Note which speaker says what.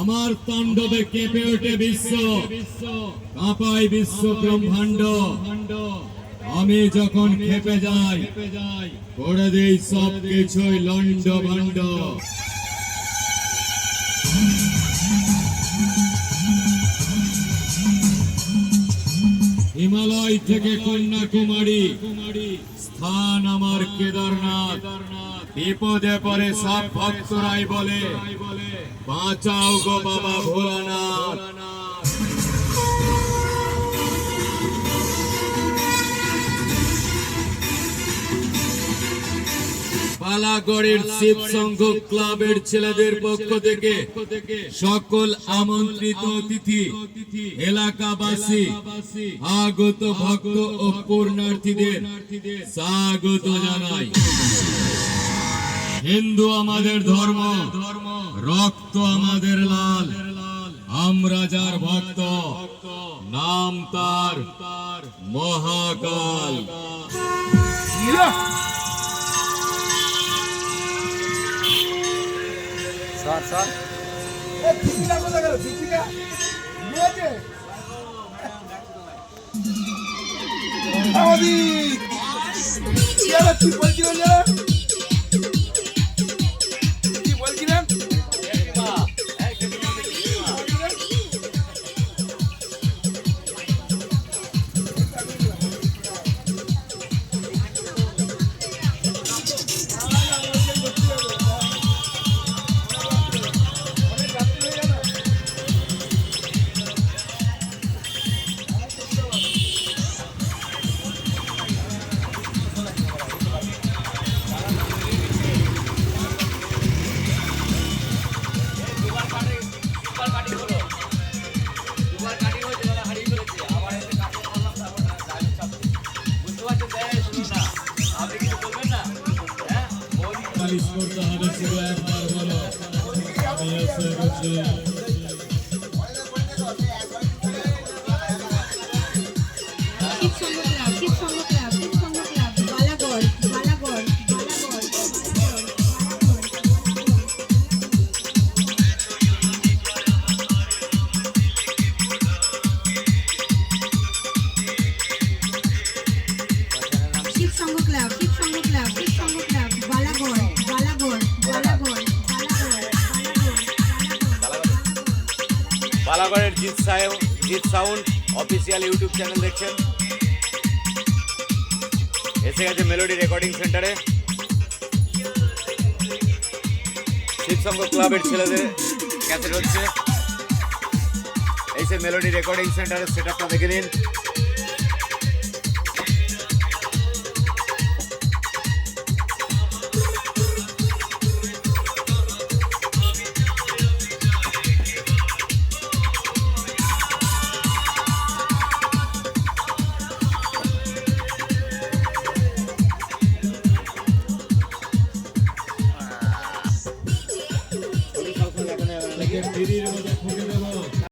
Speaker 1: আমার তাণ্ডবে কেঁপে ওঠে বিশ্ব। কাঁপায় বিশ্ব ব্রহ্মাণ্ড। আমি যখন খেপে যাই, করে দেই সব কিছুই লন্ড ভণ্ড হিমালয় থেকে কন্যাকুমারী, স্থান আমার কেদারনাথ। বিপদে পরে সব ভক্তরাই বলে, বাঁচাও গো বাবা ভোলানাথ। পালাগড়ের শিব সংঘ ক্লাবের ছেলেদের পক্ষ থেকে সকল আমন্ত্রিত অতিথি, এলাকাবাসী, আগত ভক্ত ও পূর্ণার্থীদের স্বাগত জানাই। হিন্দু আমাদের ধর্ম ধর্ম। রক্ত আমাদের লাল। আমরা যার ভক্ত নাম তার মহাকাল।
Speaker 2: Sir sir.
Speaker 3: এ ঠিকিটা কোথায় গেল?
Speaker 4: burada Haletsiver Marmaro. Beyaz Sarıcı.
Speaker 2: বালাগড়ের জিৎ সাহেব, Jeet sound official YouTube channel দেখছেন। এসে গেছে মেলোডি রেকর্ডিং সেন্টারে শিবসঙ্গ ক্লাবের ছেলেদের ক্যাসেট হচ্ছে। এই সে মেলোডি রেকর্ডিং সেন্টারের সেট আপটা দেখে নিন। Hediye Lima'da